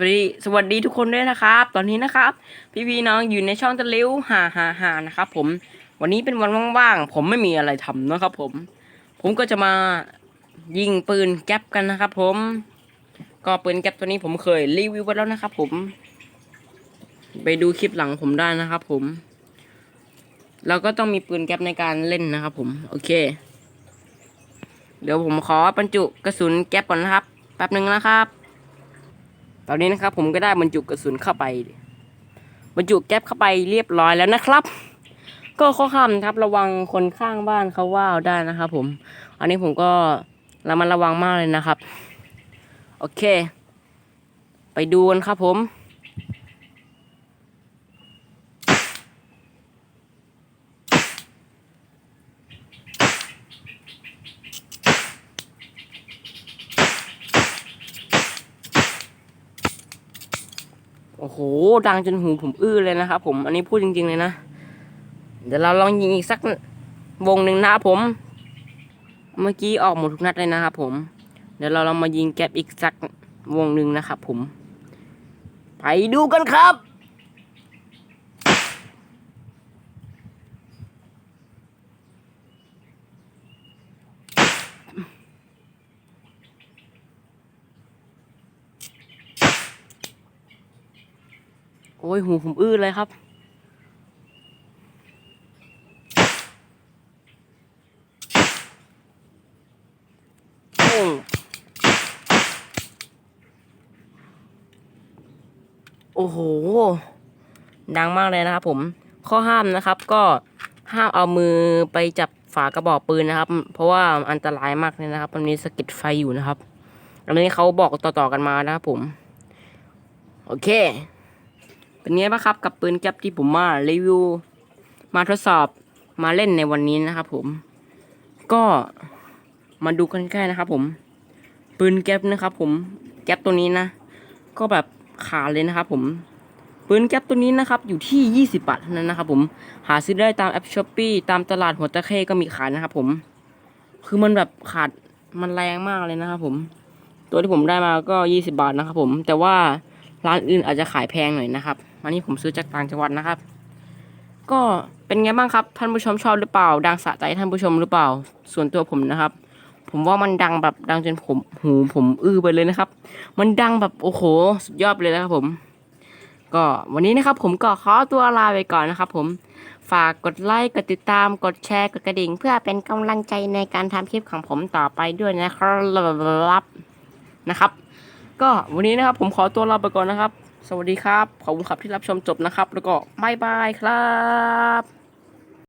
วัสดีสวัสดีทุกคนด้วยนะครับ ตอนนี้นะครับ พี่พี่น้องอยู่ในช่องตะลิ้วฮ่าฮ่าฮ่านะครับผมวันนี้เป็นวันว่างๆผมไม่มีอะไรทำนะครับ ผม ผมก็จะมายิงปืนแก๊ปกันนะครับ ผม ก็ปืนแก๊ปตัวนี้ผมเคยรีวิวไว้แล้วนะครับ ผม ไปดูคลิปหลังผมได้นะครับ ผม เราก็ต้องมีปืนแก๊ปในการเล่นนะครับ ผม โอเค เดี๋ยวผมขอบรรจุกระสุนแก๊ปก่อนนะครับแป๊บหนึ่งนะครับ ตอนนี้นะครับผมก็ได้บรรจุกระสุนเข้าไป บรรจุแก๊ปเข้าไปเรียบร้อยแล้วนะครับ ก็ข้อห้ามนะครับระวังคนข้างบ้านเขาว่าวได้นะครับผม อันนี้ผมก็ระมัดระวังมากเลยนะครับ โอเค ไปดูกันครับผม โอ้โห ดังจนหูผมอื้อเลยนะครับผม อันนี้พูดจริง ๆ เลยนะ เดี๋ยวเราลองยิงอีกสักวงหนึ่งนะครับผม เมื่อกี้ออกหมดทุกนัดเลยนะครับผม เดี๋ยวเราลองมายิงแก๊ปอีกสักวงหนึ่งนะครับผม ไปดูกันครับ อ้ยหูผมอื้อเลยครับ โอ้โอ้โห ดังมากเลยนะครับผม ข้อห้ามนะครับ ก็ห้ามเอามือไปจับฝากระบอกปืนนะครับ เพราะว่าอันตรายมากเลยนะครับ มันมีสะก็ดไฟอยู่นะครับอันนี้เขาบอกต่อๆกันมานะครับผม โอเค เป็นไงบ้างครับกับปืนแก๊ปที่ผมมารีวิวมาทดสอบมาเล่นในวันนี้นะครับผม ก็มาดูกันใกล้นะครับ ผม ปืนแก๊ปนะครับ ผมแก๊ปตัวนี้นะ ก็แบบขาดเลยนะครับ ผมปืนแก๊ปตัวนี้นะครับอยู่ที่ 20 บาทเท่านั้นนะครับ ผมหาซื้อได้ตามแอปช้อปปีตามตลาดหัวตะเข้ก็มีขายนะครับ ผม คือมันแบบขาดมันแรงมากเลยนะครับ ผม ตัวที่ผมได้มาก็ 20 บาทนะครับ ผม แต่ว่า ร้านอื่นอาจจะขายแพงหน่อยนะครับอันนี้ผมซื้อจากต่างจังหวัดนะครับ ก็เป็นไงบ้างครับ ท่านผู้ชมชอบหรือเปล่า ดังสะใจท่านผู้ชมหรือเปล่า ส่วนตัวผมนะครับ ผมว่ามันดังแบบดังจนผมหูผมอื้อไปเลยนะครับ มันดังแบบโอ้โหสุดยอดเลยนะครับผม ก็วันนี้นะครับผมก็ขอตัวลาไปก่อนนะครับผมฝากกดไลค์ กดติดตาม กดแชร์ กดกระดิ่ง เพื่อเป็นกำลังใจในการทำคลิปของผมต่อไปด้วยนะครับนะครับ ก็วันนี้นะครับผมขอตัวลาไปก่อนนะครับ สวัสดีครับ ขอบคุณครับที่รับชมจบนะครับ แล้วก็บายบายครับ